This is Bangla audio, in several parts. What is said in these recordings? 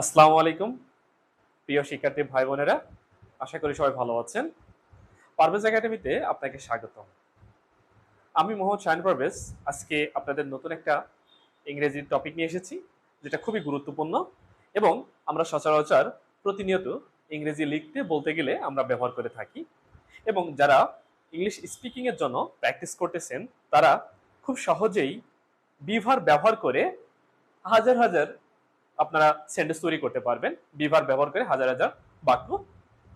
আসসালামু আলাইকুম। প্রিয় শিক্ষার্থী ভাই বোনেরা, আশা করি সবাই ভালো আছেন। পারভেজ একাডেমিতে আপনাকে স্বাগতম। আমি মোহাম্মদ শাহিন পারভেজ, আজকে আপনাদের নতুন একটা ইংরেজির টপিক নিয়ে এসেছি, যেটা খুবই গুরুত্বপূর্ণ এবং আমরা সচরাচর প্রতিনিয়ত ইংরেজি লিখতে বলতে গেলে আমরা ব্যবহার করে থাকি এবং যারা ইংলিশ স্পিকিংয়ের জন্য প্র্যাকটিস করতেছেন, তারা খুব সহজেই বিভার ব্যবহার করে হাজার হাজার আপনারা সেন্টেন্স তৈরি করতে পারবেন। বিভার ব্যবহার করে হাজার হাজার বাক্য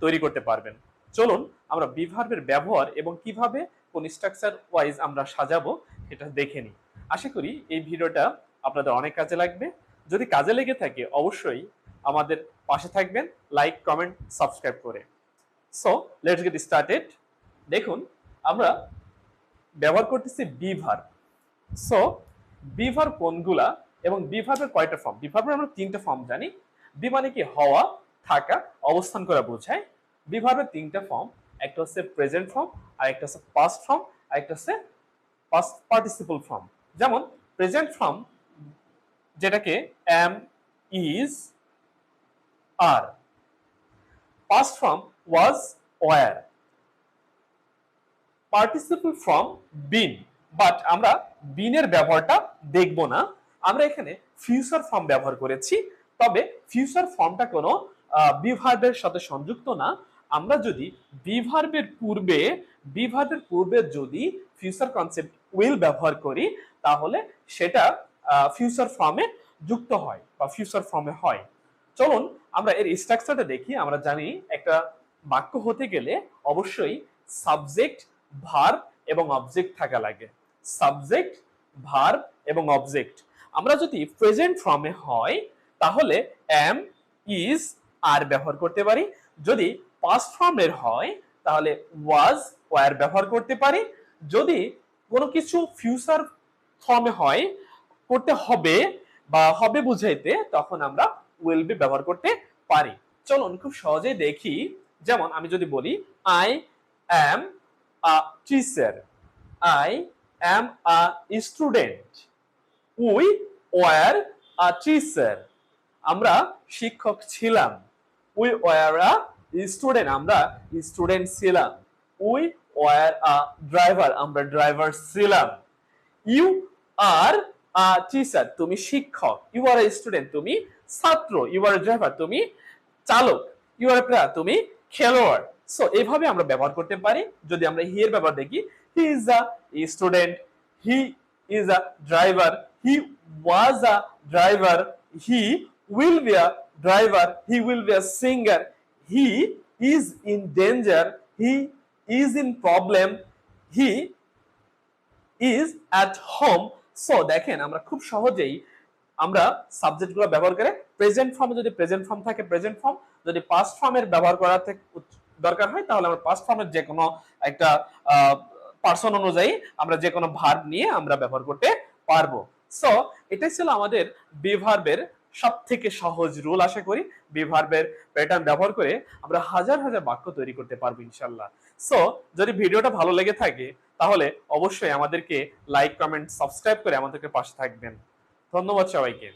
তৈরি করতে পারবেন। চলুন আমরা বিভার্বের ব্যবহার এবং কীভাবে কোন স্ট্রাকচার ওয়াইজ আমরা সাজাবো সেটা দেখে নিই। আশা করি এই ভিডিওটা আপনাদের অনেক কাজে লাগবে। যদি কাজে লেগে থাকে অবশ্যই আমাদের পাশে থাকবেন লাইক কমেন্ট সাবস্ক্রাইব করে। সো লেটস গেট স্টার্টেড দেখুন, আমরা ব্যবহার করতেছি বিভার সো বিভার কোনগুলা এবং বিভার্বের কয়টা ফর্ম বিভার্বের আমরা তিনটা ফর্ম জানি। বি মানে কি হওয়া, থাকা, অবস্থান করা বোঝায়। বিভার্বের তিনটা ফর্ম একটা হচ্ছে প্রেজেন্ট ফর্ম আর একটা হচ্ছে পাস্ট ফর্ম আর একটা হচ্ছে পাস্ট পার্টিসিপল ফর্ম যেমন প্রেজেন্ট ফর্ম যেটাকে am is R past form was were participle form been but আমরা বিনের ব্যবহারটা দেখব না। আমরা এখানে ফিউচার ফর্ম ব্যবহার করেছি, তবে ফিউচার ফর্মটা কোনো বিভার্বের সাথে সংযুক্ত না। আমরা যদি বিভার্বের পূর্বে বিভার্বের পূর্বে যদি ফিউচার কনসেপ্ট উইল ব্যবহার করি, তাহলে সেটা ফিউচার ফর্মে যুক্ত হয় বা ফিউচার ফর্মে হয়। চলুন আমরা এর স্ট্রাকচারটা দেখি, আমরা জানি একটা বাক্য হতে গেলে অবশ্যই সাবজেক্ট ভার্ব এবং অবজেক্ট থাকা লাগে। সাবজেক্ট ভার্ব এবং অবজেক্ট আমরা যদি প্রেজেন্ট ফর্মে হয়, তাহলে এম ইজ আর ব্যবহার করতে পারি। যদি পাস্ট ফর্মের হয়, তাহলে ওয়াজ ওয়ার ব্যবহার করতে পারি। যদি কোনো কিছু ফিউচার ফর্মে হয়, করতে হবে বা হবে বুঝাইতে, তখন আমরা উইল বি ব্যবহার করতে পারি। চলুন খুব সহজেই দেখি। যেমন আমি যদি বলি I am a teacher I am a student we were a teacher. আমরা শিক্ষক ছিলাম। উই ওয়ার আ স্টুডেন্ট, আমরা স্টুডেন্ট ছিলাম। উই ওয়ার আ ড্রাইভার, আমরা ড্রাইভার ছিলাম। ইউ আর আ টিচার, তুমি শিক্ষক। ইউ আর এ স্টুডেন্ট, তুমি ছাত্র। ইউ আর ড্রাইভার, তুমি চালক। ইউ আর প্লেয়ার, তুমি খেলোয়াড়। সো এইভাবে আমরা ব্যবহার করতে পারি। যদি আমরা হি এর ব্যবহার দেখি, he is a student, he is a driver. He was a driver he will be a driver he will be a singer he is in danger he is in problem he is at home so দেখেন, আমরা খুব সহজেই আমরা সাবজেক্টগুলো ব্যবহার করে প্রেজেন্ট ফর্মে যদি প্রেজেন্ট ফর্ম থাকে প্রেজেন্ট ফর্ম যদি পাস্ট ফর্মের ব্যবহার করা দরকার হয়, তাহলে আমরা পাস্ট ফর্মের যে কোনো একটা পার্সন অনুযায়ী আমরা যে কোনো ভার্ব নিয়ে আমরা ব্যবহার করতে পারব। সো এটাই ছিল আমাদের বিভার্বের সব থেকে সহজ রুল আশা করি বিভার্বের প্যাটার্ন ব্যবহার করে আমরা হাজার হাজার বাক্য তৈরি করতে পারব ইনশাল্লাহ সো যদি ভিডিওটা ভালো লেগে থাকে, তাহলে অবশ্যই আমাদেরকে লাইক কমেন্ট সাবস্ক্রাইব করে আমাদেরকে পাশে থাকবেন। ধন্যবাদ সবাইকে।